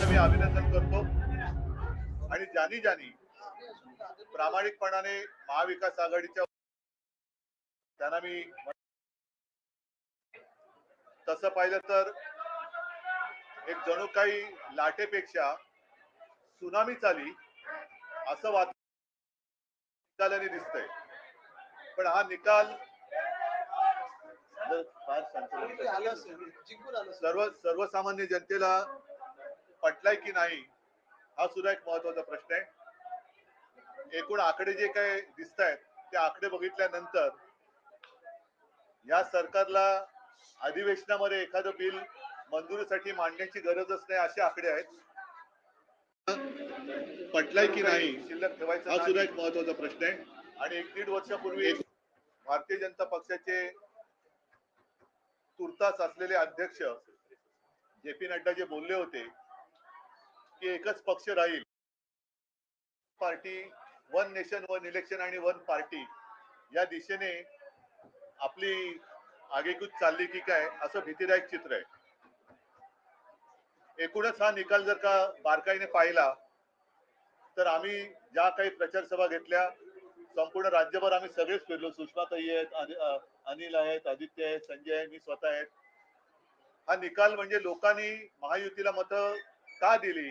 त्यांचं मी अभिनंदन करतो. आणि ज्यांनी ज्यांनी प्रामाणिकपणाने महाविकास आघाडीच्या त्यांना मी तसं पाहिलं तर एक जणू काही लाटेपेक्षा सुनामी चाली असं वात निकालाने दिसतंय. पण हा निकाल. सर्व सर्वसामान्य जनतेला पटलाय की नाही हा सुद्धा एक महत्त्वाचा प्रश्न आहे. एकूण आकडे जे काही दिसत आहेत ते आकडे बघितल्यानंतर या सरकारला अधिवेशनामध्ये एखादं बिल मंजुरीसाठी मांडण्याची गरजच नाही असे आकडे आहेत. पटलाय की नाही शिल्लक ठेवायचा हा सुद्धा एक महत्त्वाचा प्रश्न आहे. आणि एक दीड वर्षापूर्वी भारतीय जनता पक्षाचे तुर्तास असलेले अध्यक्ष जे पी नड्डा जे बोलले होते की एकच पक्ष राहील. Party one nation one election आणि वन पार्टी या दिशेने आपली आगेकूच चालली की काय असं भीतीदायक चित्र आहे. एकूणच हा निकाल जर का बारकाईने पाहिला तर आम्ही ज्या काही प्रचार सभा घेतल्या संपूर्ण राज्यभर आम्ही सगळेच फिरलो. सुषमाताई आहेत अनिल आहेत आदित्य आहेत संजय आहे मी स्वतः आहेत. हा निकाल म्हणजे लोकांनी महायुतीला मतं का दिली?